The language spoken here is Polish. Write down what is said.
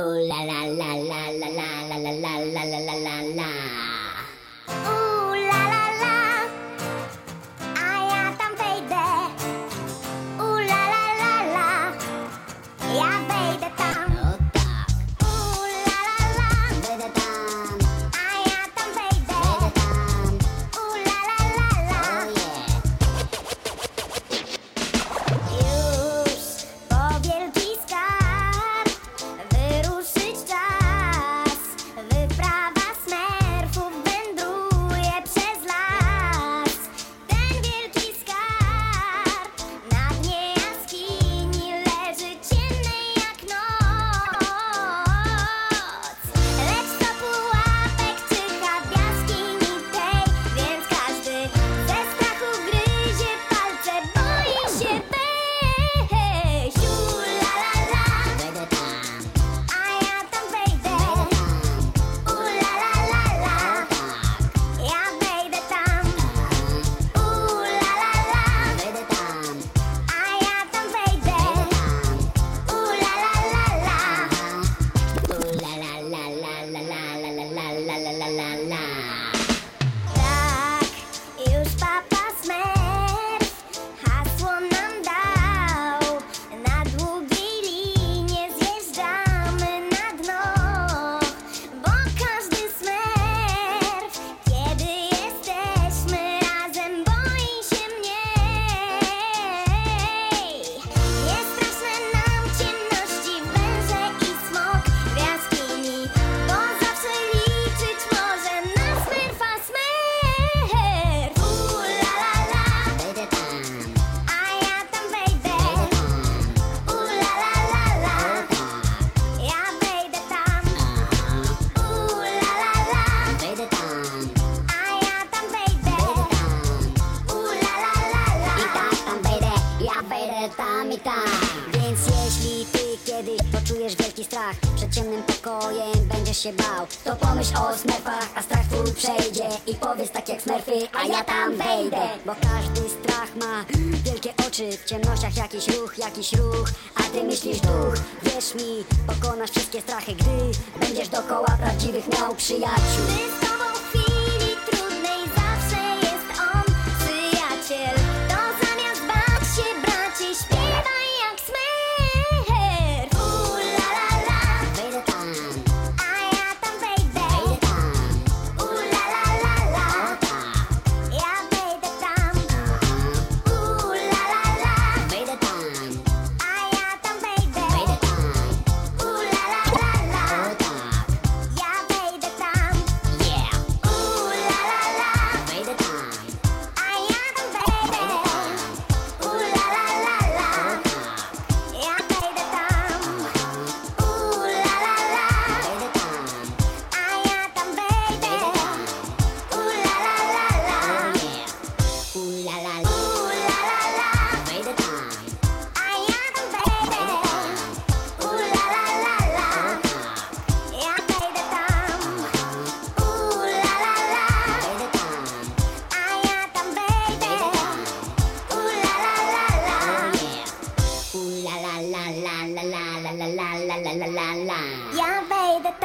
Oh la la la la la la la la la la la la la tam i tam Więc jeśli ty kiedyś poczujesz wielki strach Przed ciemnym pokojem będziesz się bał. To pomyśl o smerfach, a strach twój przejdzie I powiedz tak jak smerfy, a ja tam wejdę. Bo każdy strach ma wielkie oczy W ciemnościach jakiś ruch, jakiś ruch A ty myślisz duch, wierz mi Pokonasz wszystkie strachy, gdy będziesz dokoła prawdziwych miał przyjaciół. la la la. Ja wejdę.